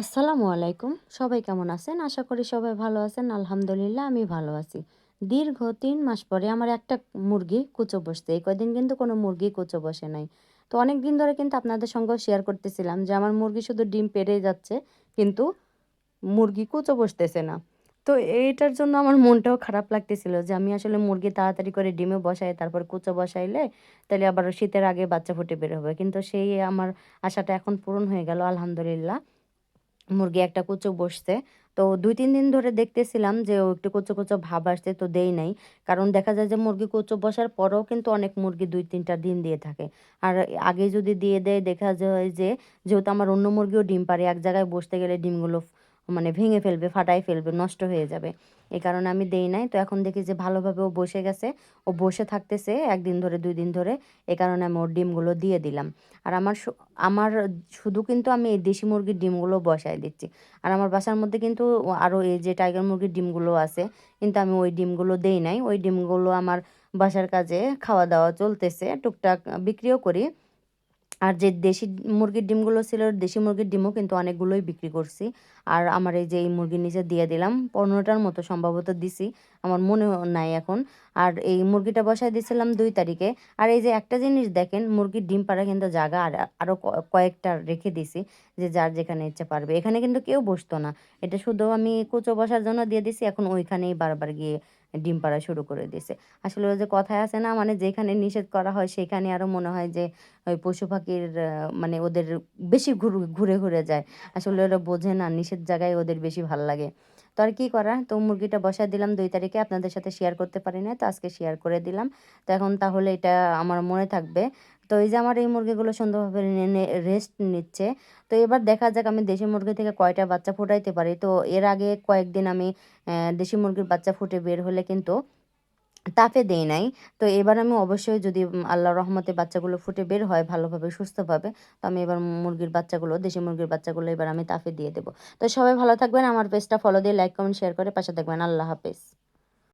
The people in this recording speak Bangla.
আসসালামু আলাইকুম। সবাই কেমন আছেন? আশা করি সবাই ভালো আছেন। আলহামদুলিল্লাহ, আমি ভালো আছি। দীর্ঘ তিন মাস পরে আমার একটা মুরগি কুচো বসছে। এই কদিন কিন্তু কোনো মুরগি কুচো বসে নাই। তো অনেক দিন ধরে কিন্তু আপনাদের সঙ্গেও শেয়ার করতেছিলাম যে, আমার মুরগি শুধু ডিম পেরে যাচ্ছে, কিন্তু মুরগি কুচো বসতেছে না। তো এইটার জন্য আমার মনটাও খারাপ লাগতেছিল যে, আমি আসলে মুরগি তাড়াতাড়ি করে ডিমে বসাই, তারপর কুচো বসাইলে তাহলে আবার শীতের আগে বাচ্চা ফুটে বের হবে। কিন্তু সেই আমার আশাটা এখন পূরণ হয়ে গেল, আলহামদুলিল্লাহ। মুরগি একটা কুচো বসছে। তো দুই তিন দিন ধরে দেখতেছিলাম যে ও একটু কুচো কুচো ভাব আসছে, তো দেই নাই। কারণ দেখা যায় যে মুরগি কুচো বসার পরেও কিন্তু অনেক মুরগি দুই তিনটা ডিম দিয়ে থাকে। আর আগে যদি দিয়ে দেয়, দেখা যায় যে যেহেতু আমার অন্য মুরগিও ডিম পারে এক জায়গায় বসতে গেলে ডিমগুলো মানে ভেঙে ফেলবে, ফাটাই ফেলবে, নষ্ট হয়ে যাবে। এই কারণে আমি দেই নাই। তো এখন দেখি যে ভালোভাবে ও বসে গেছে। ও বসে থাকতেছে একদিন ধরে, দুই দিন ধরে। এ কারণে আমি ওর ডিমগুলো দিয়ে দিলাম। আর আমার আমার শুধু কিন্তু আমি এই দেশি মুরগির ডিমগুলো বসাই দিচ্ছি। আর আমার বাসার মধ্যে কিন্তু আরও এই যে টাইগার মুরগির ডিমগুলো আছে, কিন্তু আমি ওই ডিমগুলো দেই নাই। ওই ডিমগুলো আমার বাসার কাজে খাওয়া দাওয়া চলতেছে। টুকটাক বিক্রিও করি। আর যে দেশি মুরগির ডিমগুলো ছিল, দেশি মুরগির ডিমও কিন্তু অনেকগুলোই বিক্রি করছি। আর আমার এই যে এই মুরগির নিচে দিয়ে দিলাম, পনেরোটার মতো সম্ভবত দিছি, আমার মনে নাই এখন। আর এই মুরগিটা বসায় দিয়েছিলাম দুই তারিখে। আর এই যে একটা জিনিস দেখেন, মুরগির ডিম পাড়া কিন্তু জায়গা আর আরও কয়েকটা রেখে দিছি, যে যার যেখানে ইচ্ছে পারবে। এখানে কিন্তু কেউ বসতো না। এটা শুধু আমি কুচো বসার জন্য দিয়ে দিছি, এখন ওইখানেই বারবার গিয়ে ডিম পাড়া শুরু করে দিয়েছে। আসলে ওই যে কথায় আছে না মানে যেখানে নিষেধ করা হয় সেখানে আরও মনে হয় যে ওই পশু পাখির মানে ওদের বেশি ঘুরে ঘুরে যায়। আসলে ওরা বোঝে না, নিষেধ জায়গায় ওদের বেশি ভালো লাগে। তো আর কী করা? তো মুরগিটা বসায় দিলাম, দুই তারিখে আপনাদের সাথে শেয়ার করতে পারি না তো আজকে শেয়ার করে দিলাম। তো এখন তাহলে এটা আমার মনে থাকবে। তো এই যে আমার এই মুরগিগুলো সুন্দরভাবে রেস্ট নিচ্ছে। তো এবার দেখা যাক আমি দেশি মুরগি থেকে কয়টা বাচ্চা ফোটাইতে পারি। তো এর আগে কয়েকদিন আমি দেশি মুরগির বাচ্চা ফুটে বের হলে কিন্তু তাপে দেই নাই। তো এবার আমি অবশ্যই যদি আল্লাহ রহমতে বাচ্চাগুলো ফুটে বের হয় ভালোভাবে, সুস্থভাবে, তো আমি এবার মুরগির বাচ্চাগুলো, দেশি মুরগির বাচ্চাগুলো এবার আমি তাপে দিয়ে দেবো। তো সবাই ভালো থাকবেন, আমার পেজটা ফলো দিয়ে লাইক কমেন্ট শেয়ার করে পাশে থাকবেন। আল্লাহ হাফেজ।